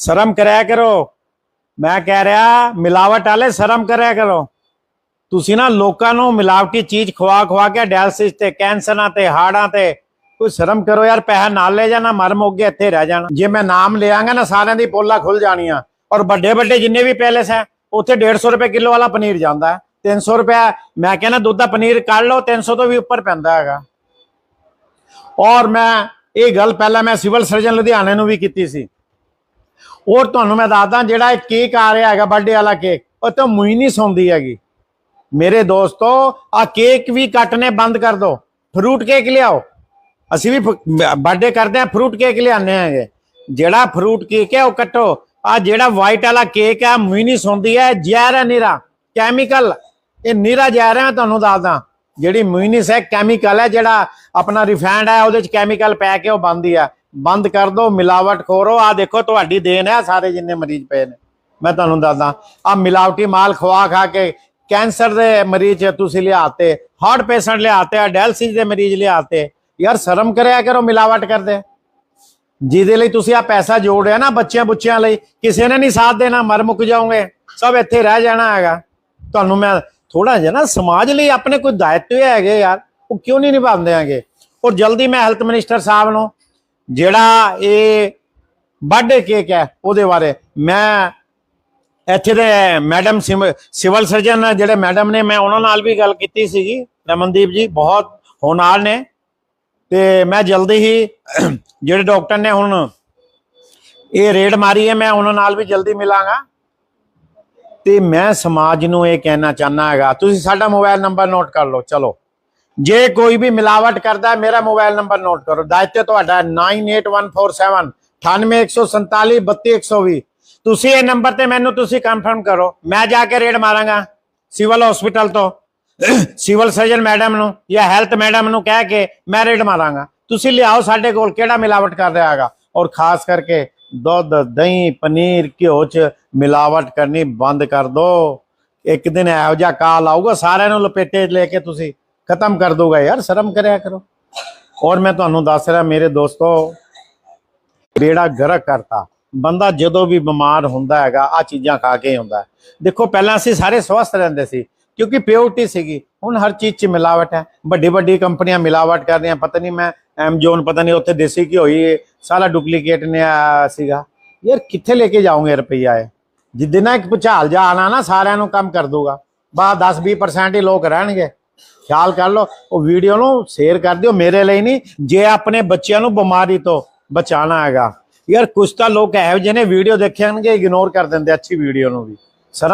ਸ਼ਰਮ ਕਰਿਆ ਕਰੋ ਮੈਂ ਕਹਿ ਰਿਹਾ ਮਿਲਾਵਟ ਵਾਲੇ ਸ਼ਰਮ ਕਰਿਆ ਕਰੋ ਤੁਸੀਂ ਨਾ ਲੋਕਾਂ ਨੂੰ ਮਿਲਾਵਟੀ ਚੀਜ਼ ਖਵਾ ਖਵਾ ਕੇ ਡਾਇਲਸਿਸ ਤੇ ਕੈਂਸਰਾਂ ਤੇ ਹਾਰਟਾਂ ਤੇ ਕੋਈ ਸ਼ਰਮ ਕਰੋ ਯਾਰ ਪੈਸਾ ਨਾਲ ਲੈ ਜਾਣਾ ਮਰ ਮੋਗੇ ਇੱਥੇ ਰਹਿ ਜਾਣਾ ਜੇ ਮੈਂ ਨਾਮ ਲਿਆਂਗਾ ਨਾ ਸਾਰਿਆਂ ਦੀ ਪੋਲਾ ਖੁੱਲ ਜਾਣੀਆਂ ਔਰ ਵੱਡੇ ਵੱਡੇ ਜਿੰਨੇ ਵੀ ਪੈਲੇਸ ਹੈ ਉੱਥੇ 150 ਰੁਪਏ ਕਿਲੋ ਵਾਲਾ ਪਨੀਰ ਜਾਂਦਾ ਹੈ 300 ਰੁਪਏ ਮੈਂ ਕਹਿੰਦਾ ਦੁੱਧ ਦਾ ਪਨੀਰ ਕੱਢ ਲਓ 300 ਤੋਂ ਵੀ ਉੱਪਰ ਪੈਂਦਾ ਹੈਗਾ ਔਰ ਮੈਂ ਇਹ ਗੱਲ ਪਹਿਲਾਂ ਮੈਂ ਸਿਵਲ ਸਰਜਨ ਲੁਧਿਆਣੇ ਨੂੰ ਵੀ ਕੀਤੀ ਸੀ ਔਰ ਤੁਹਾਨੂੰ ਮੈਂ ਦੱਸਦਾ, ਜਿਹੜਾ ਇਹ ਕੇਕ ਆ ਰਿਹਾ ਹੈਗਾ ਬਰਥਡੇ ਵਾਲਾ ਕੇਕ, ਉਹ ਤਾਂ ਮੂੰਹ ਸੌਂਦੀ ਹੈਗੀ। ਮੇਰੇ ਦੋਸਤੋ ਆ ਕੇਕ ਵੀ ਕੱਟਨੇ ਬੰਦ ਕਰ ਦਿਓ ਫਰੂਟ ਕੇਕ ਲਿਆਓ। ਅਸੀਂ ਵੀ ਬਰਥਡੇ ਕਰਦੇ ਆ ਫਰੂਟ ਕੇਕ ਲਿਆਉਂਦੇ ਹੈਗੇ। ਜਿਹੜਾ ਫਰੂਟ ਕੇਕ ਹੈ, ਉਹ ਕੱਟੋ। ਆ ਜਿਹੜਾ ਵਾਈਟ ਵਾਲਾ ਕੇਕ ਹੈ, ਮੂੰਹ ਸੌਂਦੀ ਹੈ। ਜ਼ਹਿਰ ਹੈ ਨੀਰਾ। ਕੈਮੀਕਲ ਇਹ ਨੀਰਾ ਜ਼ਹਿਰ ਹੈ, ਮੈਂ ਤੁਹਾਨੂੰ ਦੱਸਦਾ। ਜਿਹੜੀ ਮੂਇਨਿਸ ਹੈ ਕੈਮੀਕਲ ਹੈ, ਜਿਹੜਾ ਆਪਣਾ ਰਿਫਾਈਨਡ ਹੈ, ਉਹਦੇ ਚ ਕੈਮੀਕਲ ਪੈ ਕੇ ਉਹ ਬੰਦੀ ਆ ਬੰਦ ਕਰ ਦੋ, ਮਿਲਾਵਟ ਖੋਰੋ। ਆ ਦੇਖੋ, ਤੁਹਾਡੀ ਦੇਣ ਹੈ ਸਾਰੇ ਜਿੰਨੇ ਮਰੀਜ਼ ਪਏ ਨੇ। ਮੈਂ ਤੁਹਾਨੂੰ ਦੱਸਦਾ ਆ ਮਿਲਾਵਟੀ ਮਾਲ ਖਵਾ ਖਾ ਕੇ ਕੈਂਸਰ ਦੇ ਮਰੀਜ਼ ਤੁਸੀਂ ਲਿਆਤੇ ਹਾਰਟ ਪੇਸ਼ੈਂਟ ਲਿਆਤੇ ਆ ਡਾਇਲਸਿਸ ਦੇ ਮਰੀਜ਼ ਲਿਆਤੇ। ਯਾਰ, ਸ਼ਰਮ ਕਰਿਆ ਕਰੋ, ਮਿਲਾਵਟ ਕਰਦੇ। ਜਿਹਦੇ ਲਈ ਤੁਸੀਂ ਆ ਪੈਸਾ ਜੋੜਿਆ ਨਾ, ਬੱਚਿਆਂ ਬੁੱਚਿਆਂ ਲਈ, ਕਿਸੇ ਨੇ ਨਹੀਂ ਸਾਥ ਦੇਣਾ ਮਰ ਮੁੱਕ ਜਾਓਗੇ, ਸਭ ਇੱਥੇ ਰਹਿ ਜਾਣਾ ਹੈਗਾ। ਤੁਹਾਨੂੰ ਮੈਂ ਥੋੜਾ ਜਿਹਾ ਨਾ ਸਮਾਜ ਲਈ ਆਪਣੇ ਕੋਈ ਦਾਇਤਵ ਹੈਗੇ ਯਾਰ, ਉਹ ਕਿਉਂ ਨਹੀਂ ਨਿਭਾਉਂਦੇ ਹੈਗੇ? ਔਰ ਜਲਦੀ ਮੈਂ ਹੈਲਥ ਮਿਨਿਸਟਰ ਸਾਹਿਬ ਨੂੰ ਜਿਹੜਾ ਇਹ ਬਰਥਡੇ ਕੇਕ ਹੈ ਉਹਦੇ ਬਾਰੇ, ਮੈਂ ਇੱਥੇ ਦੇ ਮੈਡਮ ਸਿਵਲ ਸਰਜਨ ਜਿਹੜੇ ਮੈਡਮ ਨੇ, ਮੈਂ ਉਹਨਾਂ ਨਾਲ ਵੀ ਗੱਲ ਕੀਤੀ ਸੀਗੀ, ਰਮਨਦੀਪ ਜੀ ਬਹੁਤ ਹੋਨਾਰ ਨੇ, ਤੇ ਮੈਂ ਜਲਦੀ ਹੀ ਜਿਹੜੇ ਡਾਕਟਰ ਨੇ ਹੁਣ ਇਹ ਰੇਡ ਮਾਰੀ ਹੈ, ਮੈਂ ਉਹਨਾਂ ਨਾਲ ਵੀ ਜਲਦੀ ਮਿਲਾਂਗਾ। ਤੇ ਮੈਂ ਸਮਾਜ ਨੂੰ ਇਹ ਕਹਿਣਾ ਚਾਹਨਾ ਹੈਗਾ, ਤੁਸੀਂ ਸਾਡਾ ਮੋਬਾਈਲ ਨੰਬਰ ਨੋਟ ਕਰ ਲਓ, ਚਲੋ। ਜੇ ਕੋਈ ਵੀ ਮਿਲਾਵਟ ਕਰਦਾ ਮੇਰਾ ਮੋਬਾਈਲ ਨੰਬਰ ਨੋਟ ਕਰੋ। ਦਾਇਤਵ ਤੁਹਾਡਾ 98147 98147 32120 ਤੁਸੀਂ ਇਹ ਨੰਬਰ ਤੇ ਮੈਨੂੰ ਤੁਸੀਂ ਕਨਫਰਮ ਕਰੋ। ਮੈਂ ਜਾ ਕੇ ਰੇਡ ਮਾਰਾਂਗਾ, ਸਿਵਲ ਹਸਪੀਟਲ ਤੋਂ। ਸਿਵਲ ਸਰਜਨ ਮੈਡਮ ਨੂੰ ਜਾਂ ਹੈਲਥ ਮੈਡਮ ਨੂੰ ਕਹਿ ਕੇ ਮੈਂ ਰੇਡ ਮਾਰਾਂਗਾ। ਤੁਸੀਂ ਲਿਆਓ ਸਾਡੇ ਕੋਲ ਕਿਹੜਾ ਮਿਲਾਵਟ ਕਰ ਰਿਹਾ ਹੈਗਾ। ਔਰ ਖਾਸ ਕਰਕੇ ਦੁੱਧ, ਦਹੀਂ, ਪਨੀਰ, ਘਿਓ ਚ ਮਿਲਾਵਟ ਕਰਨੀ ਬੰਦ ਕਰ ਦੋ। ਇੱਕ ਦਿਨ ਇਹੋ ਜਿਹਾ ਕਾਲ ਆਊਗਾ, ਸਾਰਿਆਂ ਨੂੰ ਲਪੇਟੇ ਲੈ ਕੇ ਤੁਸੀਂ ਖਤਮ ਕਰ ਦੋਗਾ। ਯਾਰ ਸ਼ਰਮ ਕਰਿਆ ਕਰੋ। ਔਰ ਮੈਂ ਤੁਹਾਨੂੰ ਦੱਸ ਰਿਹਾ, ਮੇਰੇ ਦੋਸਤੋ, ਬੇੜਾ ਗਰਕ ਕਰਤਾ। ਬੰਦਾ ਜਦੋਂ ਵੀ ਬਿਮਾਰ ਹੁੰਦਾ ਹੈਗਾ ਆ ਚੀਜ਼ਾਂ ਖਾ ਕੇ ਹੀ ਹੁੰਦਾ ਦੇਖੋ, ਪਹਿਲਾਂ ਅਸੀਂ ਸਾਰੇ ਸਵਸਥ ਰਹਿੰਦੇ ਸੀ, ਕਿਉਂਕਿ ਪਿਓਰਟੀ ਸੀਗੀ। ਹੁਣ ਹਰ ਚੀਜ਼ 'ਚ ਮਿਲਾਵਟ ਹੈ। ਵੱਡੀ ਵੱਡੀ ਕੰਪਨੀਆਂ ਮਿਲਾਵਟ ਕਰ ਰਹੀਆਂ। ਪਤਾ ਨਹੀਂ ਮੈਂ ਐਮਜੋਨ ਪਤਾ ਨਹੀਂ ਉੱਥੇ ਦੇਸੀ ਘਿਓ ਹੀ, ਸਾਰਾ ਡੁਪਲੀਕੇਟ ਨੇ ਆਇਆ ਸੀਗਾ। ਯਾਰ ਕਿੱਥੇ ਲੈ ਕੇ ਜਾਓਗੇ ਰੁਪਈਆ ਇਹ? ਜਿੱਦੇ ਨਾ ਇੱਕ ਭੁਚਾਲ ਜਾ ਆਣਾ ਨਾ, ਸਾਰਿਆਂ ਨੂੰ ਕੰਮ ਕਰ ਦੂਗਾ ਬਾ 10 20% ਹੀ ਲੋਕ ਰਹਿਣਗੇ। ਖਿਆਲ ਕਰ ਲਓ, ਉਹ ਵੀਡੀਓ ਨੂੰ ਸ਼ੇਅਰ ਕਰ ਦਿਓ, ਮੇਰੇ ਲਈ ਨਹੀਂ, ਜੇ ਆਪਣੇ ਬੱਚਿਆਂ ਨੂੰ ਬਿਮਾਰੀ ਤੋਂ ਬਚਾਉਣਾ ਹੈਗਾ। ਯਾਰ ਕੁਝ ਤਾਂ ਲੋਕ ਇਹੋ ਜਿਹੇ ਨੇ ਵੀਡੀਓ ਦੇਖਣਗੇ ਇਗਨੋਰ ਕਰ ਦਿੰਦੇ ਅੱਛੀ ਵੀਡੀਓ ਨੂੰ ਵੀ। ਸਰ